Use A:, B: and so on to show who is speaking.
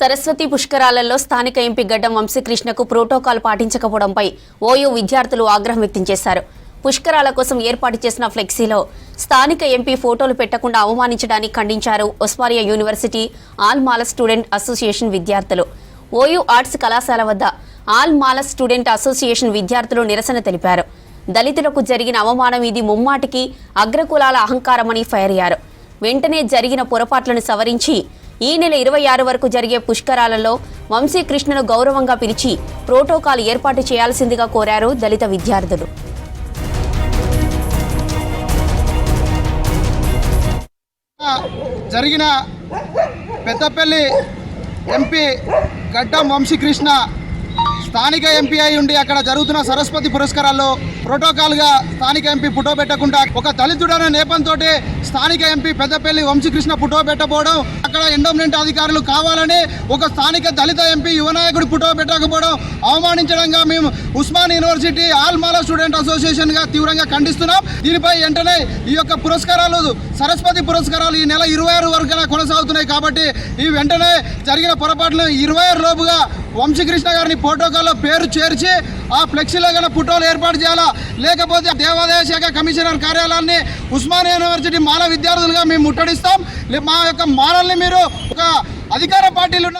A: సరస్వతి పుష్కరాలలో స్థానిక ఎంపీ గడ్డం వంశీకృష్ణకు protocol పాటించకపోవడంపై OU విద్యార్థులు ఆగ్రహం వ్యక్తం చేశారు. పుష్కరాల కోసం ఏర్పాటు చేసిన ఫ్లెక్సీలో స్థానిక ఎంపీ ఫోటోలు పెట్టకుండా అవమానించడాన్ని ఖండించారు ఒస్మానియా యూనివర్సిటీ ఆల్మాల స్టూడెంట్ అసోసియేషన్ విద్యార్థులు. ఓయూ ఆర్ట్స్ కళాశాల వద్ద ఆల్మాల స్టూడెంట్ అసోసియేషన్ విద్యార్థులు నిరసన తెలిపారు. దళితులకు జరిగిన అవమానం ఇది ముమ్మాటికి అగ్రకులాల అహంకారమని ఫైర్ అయ్యారు. వెంటనే జరిగిన పొరపాట్లను సవరించి ఈ నెల ఇరవై ఆరు వరకు జరిగే పుష్కరాలలో వంశీకృష్ణను గౌరవంగా పిలిచి ప్రోటోకాల్ ఏర్పాటు చేయాల్సిందిగా కోరారు దళిత విద్యార్థులు.
B: జరిగిన పెద్దపల్లి ఎంపీ గడ్డం వంశీకృష్ణ స్థానిక ఎంపీ అయి ఉండి అక్కడ జరుగుతున్న సరస్వతి పురస్కారాల్లో ప్రోటోకాల్గా స్థానిక ఎంపీ ఫోటో పెట్టకుండా ఒక దళితుడైన నేపంతో స్థానిక ఎంపీ పెద్దపల్లి వంశీకృష్ణ ఫోటో పెట్టకపోవడం అక్కడ ఎండోమెంట్ అధికారులు కావాలని ఒక స్థానిక దళిత ఎంపీ యువనాయకుడు ఫోటో పెట్టకపోవడం అవమానించడంగా మేము ఉస్మాన్ యూనివర్సిటీ ఆల్మాలా స్టూడెంట్ అసోసియేషన్గా తీవ్రంగా ఖండిస్తున్నాం. దీనిపై వెంటనే ఈ యొక్క పురస్కారాలు సరస్వతి పురస్కారాలు ఈ నెల ఇరవై ఆరు వరకు కొనసాగుతున్నాయి కాబట్టి ఈ వెంటనే జరిగిన పొరపాట్లు ఇరవై ఆరు లోపుగా వంశీకృష్ణ గారిని ప్రోటోకాల్లో పేరు చేర్చి ఆ ఫ్లెక్సీలో గల ఫోటోలు ఏర్పాటు చేయాలా? లేకపోతే దేవాదాయ శాఖ కమిషనర్ కార్యాలయాన్ని ఉస్మానియా యూనివర్సిటీ మాల విద్యార్థులుగా మేము ముట్టడిస్తాం. మా యొక్క మాలల్ని మీరు ఒక అధికార పార్టీలు